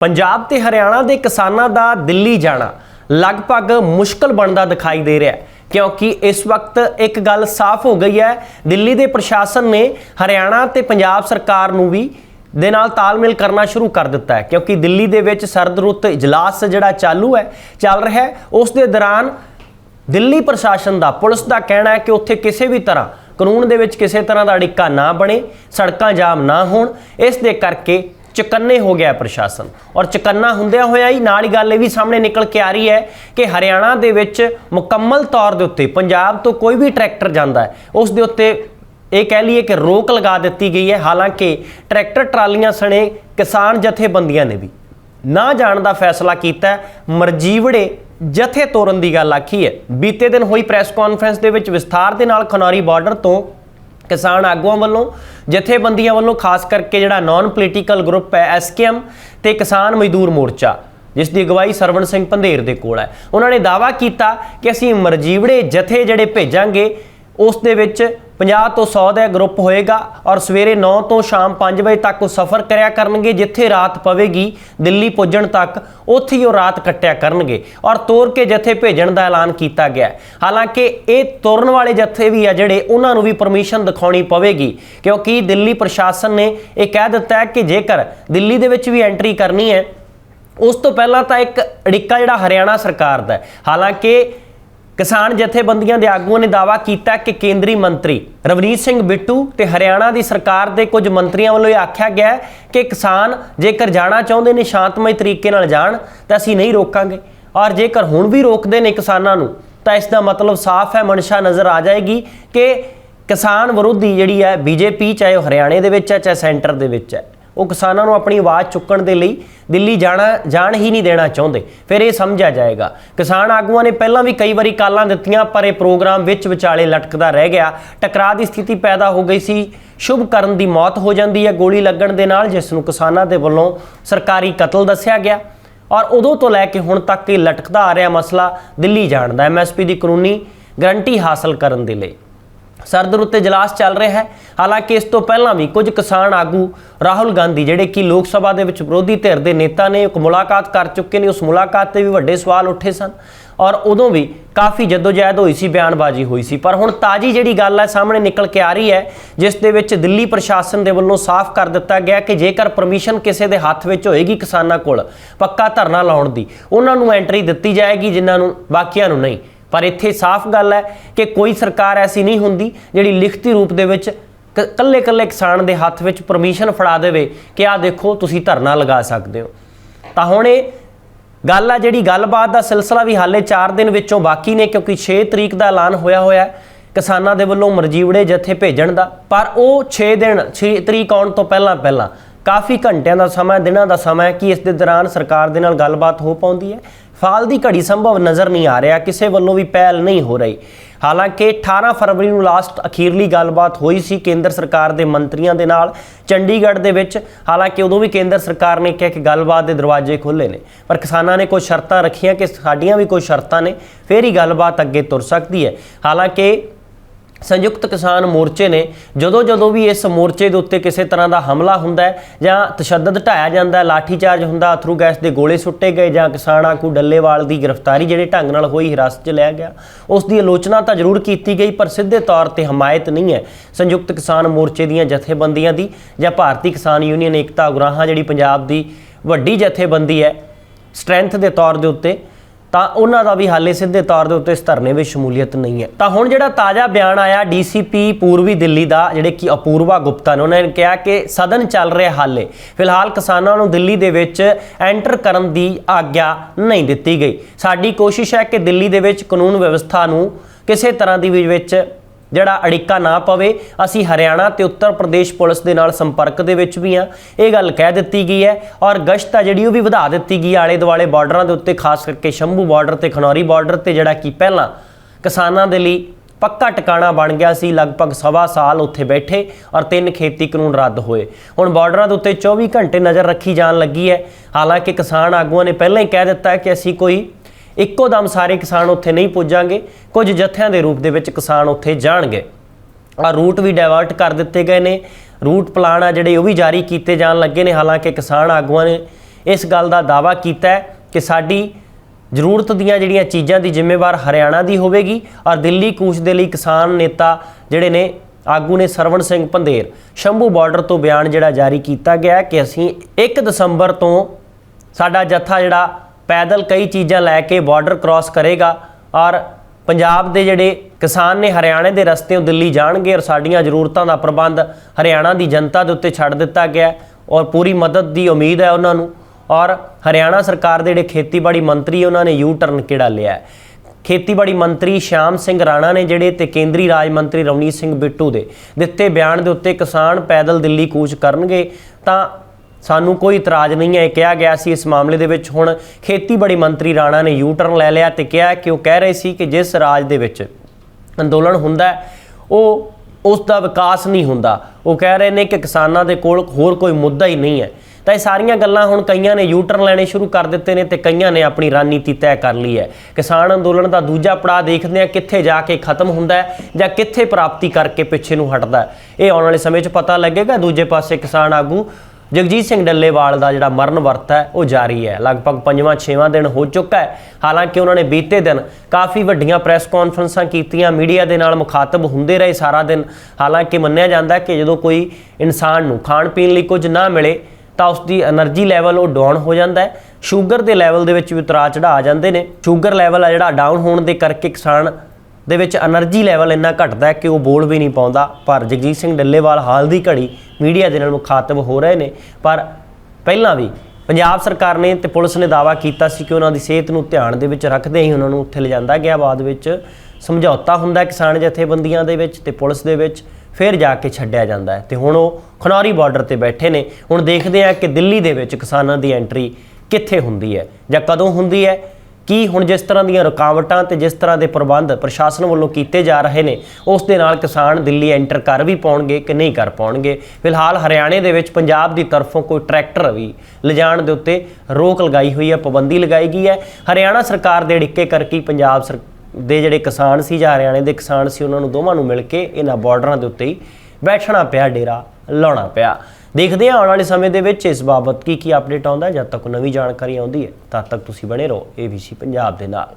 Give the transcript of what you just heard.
ਪੰਜਾਬ ਤੇ ਹਰਿਆਣਾ ਦੇ ਕਿਸਾਨਾਂ ਦਾ ਦਿੱਲੀ ਜਾਣਾ ਲਗਭਗ ਮੁਸ਼ਕਲ ਬਣਦਾ ਦਿਖਾਈ ਦੇ ਰਿਹਾ ਹੈ, ਕਿਉਂਕਿ ਇਸ ਵਕਤ ਇੱਕ ਗੱਲ ਸਾਫ਼ ਹੋ ਗਈ ਹੈ, ਦਿੱਲੀ ਦੇ ਪ੍ਰਸ਼ਾਸਨ ਨੇ ਹਰਿਆਣਾ ਤੇ ਪੰਜਾਬ ਸਰਕਾਰ ਨੂੰ ਵੀ ਦੇ ਨਾਲ ਤਾਲਮੇਲ ਕਰਨਾ ਸ਼ੁਰੂ ਕਰ ਦਿੱਤਾ ਹੈ, ਕਿਉਂਕਿ ਦਿੱਲੀ ਦੇ ਵਿੱਚ ਸਰਦ ਰੁੱਤ ਇਜਲਾਸ ਜਿਹੜਾ ਚਾਲੂ ਹੈ, ਚੱਲ ਰਿਹਾ ਹੈ, ਉਸ ਦੇ ਦੌਰਾਨ ਦਿੱਲੀ ਪ੍ਰਸ਼ਾਸਨ ਦਾ, ਪੁਲਿਸ ਦਾ ਕਹਿਣਾ ਹੈ ਕਿ ਉੱਥੇ ਕਿਸੇ ਵੀ ਤਰ੍ਹਾਂ ਕਾਨੂੰਨ ਦੇ ਵਿੱਚ ਕਿਸੇ ਤਰ੍ਹਾਂ ਦਾ ਅੜਿੱਕਾ ਨਾ ਬਣੇ, ਸੜਕਾਂ ਜਾਮ ਨਾ ਹੋਣ, ਇਸ ਦੇ ਕਰਕੇ ਚੁਕੰਨੇ ਹੋ ਗਿਆ ਪ੍ਰਸ਼ਾਸਨ। ਔਰ ਚੁਕੰਨਾ ਹੁੰਦਿਆਂ ਹੋਇਆ ਹੀ ਨਾਲ ਹੀ ਗੱਲ ਇਹ ਵੀ ਸਾਹਮਣੇ ਨਿਕਲ ਕੇ ਆ ਰਹੀ ਹੈ ਕਿ ਹਰਿਆਣਾ ਦੇ ਵਿੱਚ ਮੁਕੰਮਲ ਤੌਰ ਦੇ ਉੱਤੇ ਪੰਜਾਬ ਤੋਂ ਕੋਈ ਵੀ ਟਰੈਕਟਰ ਜਾਂਦਾ ਹੈ, ਉਸ ਦੇ ਉੱਤੇ ਇਹ ਕਹਿ ਲਈਏ ਕਿ ਰੋਕ ਲਗਾ ਦਿੱਤੀ ਗਈ ਹੈ। ਹਾਲਾਂਕਿ ਟਰੈਕਟਰ ਟਰਾਲੀਆਂ ਸਣੇ ਕਿਸਾਨ ਜਥੇਬੰਦੀਆਂ ਨੇ ਵੀ ਨਾ ਜਾਣ ਦਾ ਫੈਸਲਾ ਕੀਤਾ ਮਰਜੀਵੜੇ ਜਥੇ ਤੋਰਨ ਦੀ ਗੱਲ ਆਖੀ ਹੈ। ਬੀਤੇ ਦਿਨ ਹੋਈ ਪ੍ਰੈਸ ਕਾਨਫਰੰਸ ਦੇ ਵਿੱਚ ਵਿਸਥਾਰ ਦੇ ਨਾਲ ਖਨੌਰੀ ਬਾਰਡਰ ਤੋਂ ਕਿਸਾਨ ਆਗੂਆਂ ਵੱਲੋਂ, ਜਥੇਬੰਦੀਆਂ ਵੱਲੋਂ, ਖਾਸ ਕਰਕੇ ਜਿਹੜਾ ਨਾਨ ਪੋਲੀਟੀਕਲ ਗਰੁੱਪ ਹੈ ਐਸਕੇਐਮ ਤੇ ਕਿਸਾਨ ਮਜ਼ਦੂਰ ਮੋਰਚਾ, ਜਿਸ ਦੀ ਅਗਵਾਈ ਸਰਵਣ ਸਿੰਘ ਪੰਧੇਰ ਦੇ ਕੋਲ ਹੈ। ਉਹਨਾਂ ਨੇ ਦਾਅਵਾ ਕੀਤਾ ਕਿ ਅਸੀਂ ਮਰਜੀਵੜੇ ਜਥੇ ਜਿਹੜੇ ਭੇਜਾਂਗੇ, ਉਸ ਦੇ ਵਿੱਚ 50 ਤੋਂ 100 ਦਾ ਗਰੁੱਪ ਹੋਏਗਾ ਔਰ ਸਵੇਰੇ 9 ਤੋਂ ਸ਼ਾਮ 5 ਵਜੇ ਤੱਕ ਉਹ ਸਫ਼ਰ ਕਰਿਆ ਕਰਨਗੇ, ਜਿੱਥੇ ਰਾਤ ਪਵੇਗੀ, ਦਿੱਲੀ ਪੁੱਜਣ ਤੱਕ ਉੱਥੇ ਹੀ ਉਹ ਰਾਤ ਕੱਟਿਆ ਕਰਨਗੇ ਔਰ ਤੋਰ ਕੇ ਜਥੇ ਭੇਜਣ ਦਾ ਐਲਾਨ ਕੀਤਾ ਗਿਆ ਹਾਲਾਂਕਿ ਇਹ ਤੋਰਨ ਵਾਲੇ ਜਥੇ ਵੀ ਆ ਜਿਹੜੇ ਉਹਨਾਂ ਨੂੰ ਵੀ ਪਰਮਿਸ਼ਨ ਦਿਖਾਉਣੀ ਪਵੇਗੀ, ਕਿਉਂਕਿ ਦਿੱਲੀ ਪ੍ਰਸ਼ਾਸਨ ਨੇ ਇਹ ਕਹਿ ਦਿੱਤਾ ਹੈ ਕਿ ਜੇਕਰ ਦਿੱਲੀ ਦੇ ਵਿੱਚ ਵੀ ਐਂਟਰੀ ਕਰਨੀ ਹੈ, ਉਸ ਤੋਂ ਪਹਿਲਾਂ ਤਾਂ ਇੱਕ ਅੜਿੱਕਾ ਜਿਹੜਾ ਹਰਿਆਣਾ ਸਰਕਾਰ ਦਾ ਹਾਲਾਂਕਿ ਕਿਸਾਨ ਜਥੇਬੰਦੀਆਂ ਦੇ ਆਗੂਆਂ ਨੇ ਦਾਅਵਾ ਕੀਤਾ ਕਿ ਕੇਂਦਰੀ ਮੰਤਰੀ ਰਵਨੀਤ ਸਿੰਘ ਬਿੱਟੂ ਤੇ ਹਰਿਆਣਾ ਦੀ ਸਰਕਾਰ ਦੇ ਕੁਝ ਮੰਤਰੀਆਂ ਵੱਲੋਂ ਇਹ ਆਖਿਆ ਗਿਆ ਕਿ ਕਿਸਾਨ ਜੇਕਰ ਜਾਣਾ ਚਾਹੁੰਦੇ ਨੇ ਸ਼ਾਂਤਮਈ ਤਰੀਕੇ ਨਾਲ ਜਾਣ, ਤਾਂ ਅਸੀਂ ਨਹੀਂ ਰੋਕਾਂਗੇ। ਔਰ ਜੇਕਰ ਹੁਣ ਵੀ ਰੋਕਦੇ ਨੇ ਕਿਸਾਨਾਂ ਨੂੰ, ਤਾਂ ਇਸ ਦਾ ਮਤਲਬ ਸਾਫ਼ ਹੈ, ਮਨਸ਼ਾ ਨਜ਼ਰ ਆ ਜਾਏਗੀ ਕਿ ਕਿਸਾਨ ਵਿਰੋਧੀ ਜਿਹੜੀ ਹੈ, ਬੀਜੇਪੀ ਚਾਹੇ ਉਹ ਹਰਿਆਣੇ ਦੇ ਵਿੱਚ ਹੈ, ਚਾਹੇ ਸੈਂਟਰ ਦੇ ਵਿੱਚ ਹੈ। ਉਹ ਕਿਸਾਨਾਂ ਨੂੰ ਆਪਣੀ ਆਵਾਜ਼ ਚੁੱਕਣ ਦੇ ਲਈ ਦਿੱਲੀ ਜਾਣਾ, ਜਾਣ ਹੀ ਨਹੀਂ ਦੇਣਾ ਚਾਹੁੰਦੇ। ਫਿਰ ਇਹ ਸਮਝਿਆ ਜਾਏਗਾ। ਕਿਸਾਨ ਆਗੂਆਂ ਨੇ ਪਹਿਲਾਂ ਵੀ ਕਈ ਵਾਰੀ ਕਾਲਾਂ ਦਿੱਤੀਆਂ, ਪਰ ਇਹ ਪ੍ਰੋਗਰਾਮ ਵਿੱਚ ਵਿਚਾਲੇ ਲਟਕਦਾ ਰਹਿ ਗਿਆ। ਟਕਰਾਅ ਦੀ ਸਥਿਤੀ ਪੈਦਾ ਹੋ ਗਈ ਸੀ। ਸ਼ੁਭ ਕਰਨ ਦੀ ਮੌਤ ਹੋ ਜਾਂਦੀ ਹੈ ਗੋਲੀ ਲੱਗਣ ਦੇ ਨਾਲ, ਜਿਸ ਨੂੰ ਕਿਸਾਨਾਂ ਦੇ ਵੱਲੋਂ ਸਰਕਾਰੀ ਕਤਲ ਦੱਸਿਆ ਗਿਆ। ਔਰ ਉਦੋਂ ਤੋਂ ਲੈ ਕੇ ਹੁਣ ਤੱਕ ਇਹ ਲਟਕਦਾ ਆ ਰਿਹਾ ਮਸਲਾ ਦਿੱਲੀ ਜਾਣ ਦਾ। ਐਮਐਸਪੀ ਦੀ ਕਾਨੂੰਨੀ ਗਰੰਟੀ ਹਾਸਲ ਕਰਨ ਦੇ ਲਈ। ਸਰਦਰ ਉੱਤੇ ਇਜਲਾਸ ਚੱਲ ਰਿਹਾ ਹੈ। ਹਾਲਾਂਕਿ ਇਸ ਤੋਂ ਪਹਿਲਾਂ ਵੀ ਕੁਝ ਕਿਸਾਨ ਆਗੂ ਰਾਹੁਲ ਗਾਂਧੀ, ਜਿਹੜੇ ਕਿ ਲੋਕ ਸਭਾ ਦੇ ਵਿੱਚ ਵਿਰੋਧੀ ਧਿਰ ਦੇ ਨੇਤਾ ਨੇ, ਇੱਕ ਮੁਲਾਕਾਤ ਕਰ ਚੁੱਕੇ ਨੇ। ਉਸ ਮੁਲਾਕਾਤ ਤੇ ਵੀ ਵੱਡੇ ਸਵਾਲ ਉੱਠੇ ਸਨ ਔਰ ਉਦੋਂ ਵੀ ਕਾਫੀ ਜਦੋਜਹਿਦ ਹੋਈ ਸੀ, ਬਿਆਨਬਾਜ਼ੀ ਹੋਈ ਸੀ। ਪਰ ਹੁਣ ਤਾਜੀ ਜਿਹੜੀ ਗੱਲ ਹੈ, ਸਾਹਮਣੇ ਨਿਕਲ ਕੇ ਆ ਰਹੀ ਹੈ, ਜਿਸ ਦੇ ਵਿੱਚ ਦਿੱਲੀ ਪ੍ਰਸ਼ਾਸਨ ਦੇ ਵੱਲੋਂ ਸਾਫ਼ ਕਰ ਦਿੱਤਾ ਗਿਆ ਕਿ ਜੇਕਰ ਪਰਮਿਸ਼ਨ ਕਿਸੇ ਦੇ ਹੱਥ ਵਿੱਚ ਹੋਏਗੀ ਕਿਸਾਨਾਂ ਕੋਲ ਪੱਕਾ ਧਰਨਾ ਲਾਉਣ ਦੀ, ਉਹਨਾਂ ਨੂੰ ਐਂਟਰੀ ਦਿੱਤੀ ਜਾਏਗੀ, ਜਿਨ੍ਹਾਂ ਨੂੰ, ਬਾਕੀਆਂ ਨੂੰ ਨਹੀਂ। ਪਰ ਇੱਥੇ ਸਾਫ਼ ਗੱਲ ਹੈ ਕਿ ਕੋਈ ਸਰਕਾਰ ਐਸੀ ਨਹੀਂ ਹੁੰਦੀ ਜਿਹੜੀ ਲਿਖਤੀ ਰੂਪ ਦੇ ਵਿੱਚ ਕੱਲੇ ਕੱਲੇ ਕਿਸਾਨ ਦੇ ਹੱਥ ਵਿੱਚ ਪਰਮਿਸ਼ਨ ਫੜਾ ਦੇਵੇ ਕਿ ਆਹ ਦੇਖੋ, ਤੁਸੀਂ ਧਰਨਾ ਲਗਾ ਸਕਦੇ ਹੋ। ਤਾਂ ਹੁਣ ਇਹ ਗੱਲ ਆ ਜਿਹੜੀ ਗੱਲਬਾਤ ਦਾ ਸਿਲਸਿਲਾ ਵੀ ਹਾਲੇ 4 ਦਿਨ ਵਿੱਚੋਂ ਬਾਕੀ ਨੇ, ਕਿਉਂਕਿ 6 ਤਰੀਕ ਦਾ ਐਲਾਨ ਹੋਇਆ ਹੋਇਆ ਕਿਸਾਨਾਂ ਦੇ ਵੱਲੋਂ ਮਰਜੀਵੜੇ ਜਥੇ ਭੇਜਣ ਦਾ। ਪਰ ਉਹ 6 ਦਿਨ 6 ਤਰੀਕ ਆਉਣ ਤੋਂ ਪਹਿਲਾਂ ਪਹਿਲਾਂ ਕਾਫੀ ਘੰਟਿਆਂ ਦਾ ਸਮਾਂ ਦਿਨਾਂ ਦਾ ਸਮਾਂ ਕਿ ਇਸ ਦੇ ਦੌਰਾਨ ਸਰਕਾਰ ਦੇ ਨਾਲ ਗੱਲਬਾਤ ਹੋ ਪਾਉਂਦੀ ਹੈ। ਫਾਲ ਦੀ ਘੜੀ ਸੰਭਵ ਨਜ਼ਰ ਨਹੀਂ ਆ ਰਿਹਾ, ਕਿਸੇ ਵੱਲੋਂ ਵੀ ਪਹਿਲ ਨਹੀਂ ਹੋ ਰਹੀ। ਹਾਲਾਂਕਿ 18 ਫਰਵਰੀ ਨੂੰ ਲਾਸਟ ਅਖੀਰਲੀ ਗੱਲਬਾਤ ਹੋਈ ਸੀ ਕੇਂਦਰ ਸਰਕਾਰ ਦੇ ਮੰਤਰੀਆਂ ਦੇ ਨਾਲ ਚੰਡੀਗੜ੍ਹ ਦੇ ਵਿੱਚ। ਹਾਲਾਂਕਿ ਉਦੋਂ ਵੀ ਕੇਂਦਰ ਸਰਕਾਰ ਨੇ ਕਿਹਾ ਕਿ ਗੱਲਬਾਤ ਦੇ ਦਰਵਾਜ਼ੇ ਖੁੱਲੇ ਨੇ, ਪਰ ਕਿਸਾਨਾਂ ਨੇ ਕੁਝ ਸ਼ਰਤਾਂ ਰੱਖੀਆਂ ਕਿ ਸਾਡੀਆਂ ਵੀ ਕੋਈ ਸ਼ਰਤਾਂ ਨੇ, ਫੇਰ ਹੀ ਗੱਲਬਾਤ ਅੱਗੇ ਤੁਰ ਸਕਦੀ ਹੈ। ਹਾਲਾਂਕਿ ਸੰਯੁਕਤ ਕਿਸਾਨ ਮੋਰਚੇ ਨੇ ਜਦੋਂ ਜਦੋਂ ਵੀ ਇਸ ਮੋਰਚੇ ਦੇ ਉੱਤੇ ਕਿਸੇ ਤਰ੍ਹਾਂ ਦਾ ਹਮਲਾ ਹੁੰਦਾ ਹੈ ਜਾਂ ਤਸ਼ੱਦਦ ਢਾਇਆ ਜਾਂਦਾ ਹੈ, ਲਾਠੀਚਾਰਜ ਹੁੰਦਾ, ਅਥਰੂ ਗੈਸ ਦੇ ਗੋਲੇ ਸੁੱਟੇ ਗਏ ਜਾਂ ਕਿਸਾਨ ਆਗੂ ਡੱਲੇਵਾਲ ਦੀ ਗ੍ਰਿਫਤਾਰੀ ਜਿਹੜੇ ਢੰਗ ਨਾਲ ਹੋਈ ਹਿਰਾਸਤ 'ਚ ਲਿਆ ਗਿਆ, ਉਸ ਦੀ ਆਲੋਚਨਾ ਤਾਂ ਜ਼ਰੂਰ ਕੀਤੀ ਗਈ, ਪਰ ਸਿੱਧੇ ਤੌਰ ਤੇ ਹਮਾਇਤ ਨਹੀਂ ਹੈ ਸੰਯੁਕਤ ਕਿਸਾਨ ਮੋਰਚੇ ਦੀਆਂ ਜਥੇਬੰਦੀਆਂ ਦੀ ਜਾਂ ਭਾਰਤੀ ਕਿਸਾਨ ਯੂਨੀਅਨ ਏਕਤਾ ਉਗਰਾਹਾਂ ਜਿਹੜੀ ਪੰਜਾਬ ਦੀ ਵੱਡੀ ਜਥੇਬੰਦੀ ਹੈ, ਸਟਰੈਂਥ ਦੇ ਤੌਰ ਦੇ ਉੱਤੇ ਤਾਂ ਉਹਨਾਂ ਦਾ ਵੀ ਹਾਲੇ ਸਿੱਧੇ ਤੌਰ ਦੇ ਉੱਤੇ ਇਸ ਧਰਨੇ ਵਿੱਚ ਸ਼ਮੂਲੀਅਤ ਨਹੀਂ ਹੈ। ਤਾਂ ਹੁਣ ਜਿਹੜਾ ਤਾਜ਼ਾ ਬਿਆਨ ਆਇਆ, ਡੀਸੀਪੀ ਪੂਰਬੀ ਦਿੱਲੀ ਦਾ, ਜਿਹੜੇ ਕਿ ਅਪੂਰਵਾ ਗੁਪਤਾ ਨੇ, ਉਹਨਾਂ ਨੇ ਕਿਹਾ ਕਿ ਸਦਨ ਚੱਲ ਰਿਹਾ ਹਾਲੇ। ਫਿਲਹਾਲ ਕਿਸਾਨਾਂ ਨੂੰ ਦਿੱਲੀ ਦੇ ਵਿੱਚ ਐਂਟਰ ਕਰਨ ਦੀ ਆਗਿਆ ਨਹੀਂ ਦਿੱਤੀ ਗਈ। ਸਾਡੀ ਕੋਸ਼ਿਸ਼ ਹੈ ਕਿ ਦਿੱਲੀ ਦੇ ਵਿੱਚ ਕਾਨੂੰਨ ਵਿਵਸਥਾ ਨੂੰ ਕਿਸੇ ਤਰ੍ਹਾਂ ਦੀ ਵੀ ਵਿੱਚ ਜਿਹੜਾ ਅੜਿੱਕਾ ਨਾ ਪਵੇ, ਅਸੀਂ ਹਰਿਆਣਾ ਤੇ ਉੱਤਰ ਪ੍ਰਦੇਸ਼ ਪੁਲਿਸ ਦੇ ਨਾਲ ਸੰਪਰਕ ਦੇ ਵਿੱਚ ਵੀ ਆ ਇਹ ਗੱਲ ਕਹਿ ਦਿੱਤੀ ਗਈ ਹੈ ਔਰ ਗਸ਼ਤ ਆ ਜਿਹੜੀ ਉਹ ਵੀ ਵਧਾ ਦਿੱਤੀ ਗਈ ਆਲੇ ਦੁਆਲੇ ਬਾਰਡਰਾਂ ਦੇ ਉੱਤੇ, ਖਾਸ ਕਰਕੇ ਸ਼ੰਭੂ ਬਾਰਡਰ ਤੇ, ਖਨੌਰੀ ਬਾਰਡਰ ਤੇ, ਜਿਹੜਾ ਕਿ ਪਹਿਲਾਂ ਕਿਸਾਨਾਂ ਦੇ ਲਈ ਪੱਕਾ ਟਿਕਾਣਾ ਬਣ ਗਿਆ ਸੀ, ਲਗਭਗ ਸਵਾ ਸਾਲ ਉੱਥੇ ਬੈਠੇ ਔਰ ਤਿੰਨ ਖੇਤੀ ਕਾਨੂੰਨ ਰੱਦ ਹੋਏ। ਹੁਣ ਬਾਰਡਰਾਂ ਦੇ ਉੱਤੇ 24 ਘੰਟੇ ਨਜ਼ਰ ਰੱਖੀ ਜਾਣ ਲੱਗੀ ਹੈ। ਹਾਲਾਂਕਿ ਕਿਸਾਨ ਆਗੂਆਂ ਨੇ ਪਹਿਲਾਂ ਹੀ ਕਹਿ ਦਿੱਤਾ ਕਿ ਅਸੀਂ ਕੋਈ ਇੱਕੋ ਦਮ ਸਾਰੇ ਕਿਸਾਨ ਉੱਥੇ ਨਹੀਂ ਪੁੱਜਾਂਗੇ, ਕੁਝ ਜਥਿਆਂ ਦੇ ਰੂਪ ਦੇ ਵਿੱਚ ਕਿਸਾਨ ਉੱਥੇ ਜਾਣਗੇ। ਆ ਰੂਟ ਵੀ ਡਾਇਵਰਟ ਕਰ ਦਿੱਤੇ ਗਏ ਨੇ। ਰੂਟ ਪਲਾਨ ਆ ਜਿਹੜੇ ਉਹ ਵੀ ਜਾਰੀ ਕੀਤੇ ਜਾਣ ਲੱਗੇ ਨੇ, ਹਾਲਾਂਕਿ ਕਿਸਾਨ ਆਗੂਆਂ ਨੇ ਇਸ ਗੱਲ ਦਾ ਦਾਅਵਾ ਕੀਤਾ ਕਿ ਸਾਡੀ ਜ਼ਰੂਰਤ ਦੀਆਂ ਜਿਹੜੀਆਂ ਚੀਜ਼ਾਂ ਦੀ ਜ਼ਿੰਮੇਵਾਰ ਹਰਿਆਣਾ ਦੀ ਹੋਵੇਗੀ, ਔਰ ਦਿੱਲੀ ਕੂਚ ਦੇ ਲਈ ਕਿਸਾਨ ਨੇਤਾ ਜਿਹੜੇ ਨੇ, ਆਗੂ ਨੇ ਸਰਵਣ ਸਿੰਘ ਪੰਧੇਰ। ਸ਼ੰਭੂ ਬਾਰਡਰ ਤੋਂ ਬਿਆਨ ਜਿਹੜਾ ਜਾਰੀ ਕੀਤਾ ਗਿਆ ਕਿ ਅਸੀਂ 1 ਦਸੰਬਰ ਤੋਂ ਸਾਡਾ ਜੱਥਾ ਜਿਹੜਾ ਪੈਦਲ ਕਈ ਚੀਜ਼ਾਂ ਲੈ ਕੇ ਬਾਰਡਰ ਕ੍ਰਾਸ ਕਰੇਗਾ ਔਰ ਪੰਜਾਬ ਦੇ ਜਿਹੜੇ ਕਿਸਾਨ ਨੇ ਹਰਿਆਣੇ ਦੇ ਰਸਤਿਓਂ ਦਿੱਲੀ ਜਾਣਗੇ ਔਰ ਸਾਡੀਆਂ ਜ਼ਰੂਰਤਾਂ ਦਾ ਪ੍ਰਬੰਧ ਹਰਿਆਣਾ ਦੀ ਜਨਤਾ ਦੇ ਉੱਤੇ ਛੱਡ ਦਿੱਤਾ ਗਿਆ ਔਰ ਪੂਰੀ ਮਦਦ ਦੀ ਉਮੀਦ ਹੈ ਉਹਨਾਂ ਨੂੰ ਔਰ ਹਰਿਆਣਾ ਸਰਕਾਰ ਦੇ ਜਿਹੜੇ ਖੇਤੀਬਾੜੀ ਮੰਤਰੀ ਉਹਨਾਂ ਨੇ ਯੂ ਟਰਨ ਕਿਹੜਾ ਲਿਆ ਹੈ? ਖੇਤੀਬਾੜੀ ਮੰਤਰੀ ਸ਼ਾਮ ਸਿੰਘ ਰਾਣਾ ਨੇ ਜਿਹੜੇ ਤੇ ਕੇਂਦਰੀ ਰਾਜ ਮੰਤਰੀ ਰਵਨੀਤ ਸਿੰਘ ਬਿੱਟੂ ਦੇ ਦਿੱਤੇ ਬਿਆਨ ਦੇ ਉੱਤੇ ਕਿਸਾਨ ਪੈਦਲ ਦਿੱਲੀ ਕੂਚ ਕਰਨਗੇ ਤਾਂ ਸਾਨੂੰ ਕੋਈ ਇਤਰਾਜ਼ ਨਹੀਂ ਹੈ। ਇਹ ਕਿਹਾ ਗਿਆ ਸੀ ਇਸ ਮਾਮਲੇ ਦੇ ਵਿੱਚ। ਹੁਣ ਖੇਤੀਬਾੜੀ ਮੰਤਰੀ ਰਾਣਾ ਨੇ ਯੂ ਟਰਨ ਲੈ ਲਿਆ ਤੇ ਕਿਹਾ ਕਿ ਉਹ ਕਹਿ ਰਹੇ ਸੀ ਕਿ ਜਿਸ ਰਾਜ ਦੇ ਵਿੱਚ ਅੰਦੋਲਨ ਹੁੰਦਾ ਉਹ ਉਸ ਦਾ ਵਿਕਾਸ ਨਹੀਂ ਹੁੰਦਾ। ਉਹ ਕਹਿ ਰਹੇ ਨੇ ਕਿ ਕਿਸਾਨਾਂ ਦੇ ਕੋਲ ਹੋਰ ਕੋਈ ਮੁੱਦਾ ਹੀ ਨਹੀਂ ਹੈ। ਤਾਂ ਇਹ ਸਾਰੀਆਂ ਗੱਲਾਂ ਹੁਣ ਕਈਆਂ ਨੇ ਯੂ ਟਰਨ ਲੈਣੇ ਸ਼ੁਰੂ ਕਰ ਦਿੱਤੇ ਨੇ ਤੇ ਕਈਆਂ ਨੇ ਆਪਣੀ ਰਣਨੀਤੀ ਤੈਅ ਕਰ ਲਈ ਹੈ। ਕਿਸਾਨ ਅੰਦੋਲਨ ਦਾ ਦੂਜਾ ਪੜਾਅ ਦੇਖਦੇ ਆ ਕਿੱਥੇ ਜਾ ਕੇ ਖਤਮ ਹੁੰਦਾ ਹੈ ਜਾਂ ਕਿੱਥੇ ਪ੍ਰਾਪਤੀ ਕਰਕੇ ਪਿੱਛੇ ਨੂੰ ਹਟਦਾ ਇਹ ਆਉਣ ਵਾਲੇ ਸਮੇਂ 'ਚ ਪਤਾ ਲੱਗੇਗਾ। ਦੂਜੇ ਪਾਸੇ ਕਿਸਾਨ ਆਗੂ ਜਗਜੀਤ ਸਿੰਘ ਡੱਲੇਵਾਲ ਦਾ ਜਿਹੜਾ ਮਰਨ ਵਰਤ ਹੈ, ਉਹ ਜਾਰੀ ਹੈ। ਲਗਭਗ 5ਵਾਂ 6ਵਾਂ ਦਿਨ ਹੋ ਚੁੱਕਾ ਹੈ। ਹਾਲਾਂਕਿ ਉਹਨਾਂ ਨੇ ਬੀਤੇ ਦਿਨ ਕਾਫੀ ਵੱਡੀਆਂ ਪ੍ਰੈਸ ਕਾਨਫਰੰਸਾਂ ਕੀਤੀਆਂ, ਮੀਡੀਆ ਦੇ ਨਾਲ ਮੁਖਾਤਬ ਹੁੰਦੇ ਰਹੇ ਸਾਰਾ ਦਿਨ। ਹਾਲਾਂਕਿ ਮੰਨਿਆ ਜਾਂਦਾ ਕਿ ਜਦੋਂ ਕੋਈ ਇਨਸਾਨ ਨੂੰ ਖਾਣ ਪੀਣ ਲਈ ਕੁਝ ਨਾ ਮਿਲੇ, ਤਾਂ ਉਸ ਦੀ એનર્ਜੀ ਲੈਵਲ ਉਹ ਡਾਊਨ ਹੋ ਜਾਂਦਾ ਹੈ। ਸ਼ੂਗਰ ਦੇ ਲੈਵਲ ਦੇ ਵਿੱਚ ਵੀ ਉਤਰਾਅ ਚੜਾ ਆ ਜਾਂਦੇ ਨੇ। ਸ਼ੂਗਰ ਲੈਵਲ ਆ ਜਿਹੜਾ ਡਾਊਨ ਹੋਣ ਦੇ ਕਰਕੇ ਕਿਸਾਨ ਦੇ ਵਿੱਚ એનર્ਜੀ ਲੈਵਲ ਇੰਨਾ ਘਟਦਾ ਕਿ ਉਹ ਬੋਲ ਵੀ ਨਹੀਂ ਪਾਉਂਦਾ। ਪਰ ਜਗਜੀਤ ਸਿੰਘ ਡੱਲੇਵਾਲ ਹਾਲ ਦੀ ਘੜੀ ਮੀਡੀਆ ਦੇ ਨਾਲ ਮੁਖਾਤਬ ਹੋ ਰਹੇ ਨੇ। ਪਰ ਪਹਿਲਾਂ ਵੀ ਪੰਜਾਬ ਸਰਕਾਰ ਨੇ ਤੇ ਪੁਲਿਸ ਨੇ ਦਾਵਾ ਕੀਤਾ ਸੀ ਕਿ ਉਹਨਾਂ ਦੀ ਸਿਹਤ ਨੂੰ ਧਿਆਨ ਦੇ ਵਿੱਚ ਰੱਖਦੇ ਹੀ ਉਹਨਾਂ ਨੂੰ ਉੱਥੇ ਲਿਜਾਂਦਾ ਗਿਆ। ਬਾਅਦ ਵਿੱਚ ਸਮਝੌਤਾ ਹੁੰਦਾ ਕਿਸਾਨ ਜਥੇਬੰਦੀਆਂ ਦੇ ਵਿੱਚ ਤੇ ਪੁਲਿਸ ਦੇ ਵਿੱਚ ਫਿਰ ਜਾ ਕੇ ਛੱਡਿਆ ਜਾਂਦਾ ਹੈ। ਤੇ ਹੁਣ ਉਹ ਖਨੌਰੀ ਬਾਰਡਰ ਤੇ ਬੈਠੇ ਨੇ। ਹੁਣ ਦੇਖਦੇ ਆ ਕਿ ਦਿੱਲੀ ਦੇ ਵਿੱਚ ਕਿਸਾਨਾਂ ਦੀ ਐਂਟਰੀ ਕਿੱਥੇ ਹੁੰਦੀ ਹੈ ਜਾਂ ਕਦੋਂ ਹੁੰਦੀ ਹੈ। ਕੀ ਹੁਣ ਜਿਸ ਤਰ੍ਹਾਂ ਦੀਆਂ ਰੁਕਾਵਟਾਂ ਤੇ ਜਿਸ ਤਰ੍ਹਾਂ ਦੇ ਪ੍ਰਬੰਧ ਪ੍ਰਸ਼ਾਸਨ ਵੱਲੋਂ ਕੀਤੇ ਜਾ ਰਹੇ ਨੇ, ਉਸ ਦੇ ਨਾਲ ਕਿਸਾਨ ਦਿੱਲੀ ਐਂਟਰ ਕਰ ਵੀ ਪਾਉਣਗੇ ਕਿ ਨਹੀਂ ਕਰ ਪਾਉਣਗੇ? ਫਿਲਹਾਲ ਹਰਿਆਣੇ ਦੇ ਵਿੱਚ ਪੰਜਾਬ ਦੀ ਤਰਫੋਂ ਕੋਈ ਟਰੈਕਟਰ ਵੀ ਲਿਜਾਣ ਦੇ ਉੱਤੇ ਰੋਕ ਲਗਾਈ ਹੋਈ ਹੈ, ਪਾਬੰਦੀ ਲਗਾਈ ਗਈ ਹੈ। ਹਰਿਆਣਾ ਸਰਕਾਰ ਦੇ ਢਿੱਕੇ ਕਰਕੇ ਪੰਜਾਬ ਸਰ ਦੇ ਜਿਹੜੇ ਕਿਸਾਨ ਸੀ ਜਾਂ ਹਰਿਆਣੇ ਦੇ ਕਿਸਾਨ ਸੀ, ਉਹਨਾਂ ਨੂੰ ਦੋਵਾਂ ਨੂੰ ਮਿਲ ਕੇ ਇਹਨਾਂ ਬਾਰਡਰਾਂ ਦੇ ਉੱਤੇ ਹੀ ਬੈਠਣਾ ਪਿਆ, ਡੇਰਾ ਲਾਉਣਾ ਪਿਆ। ਦੇਖਦੇ ਹਾਂ ਆਉਣ ਵਾਲੇ ਸਮੇਂ ਦੇ ਵਿੱਚ ਇਸ ਬਾਬਤ ਕੀ ਕੀ ਅਪਡੇਟ ਆਉਂਦਾ ਜਦ ਤੱਕ ਨਵੀਂ ਜਾਣਕਾਰੀ ਆਉਂਦੀ ਹੈ, ਤਦ ਤੱਕ ਤੁਸੀਂ ਬਣੇ ਰਹੋ ABC ਪੰਜਾਬ ਦੇ ਨਾਲ।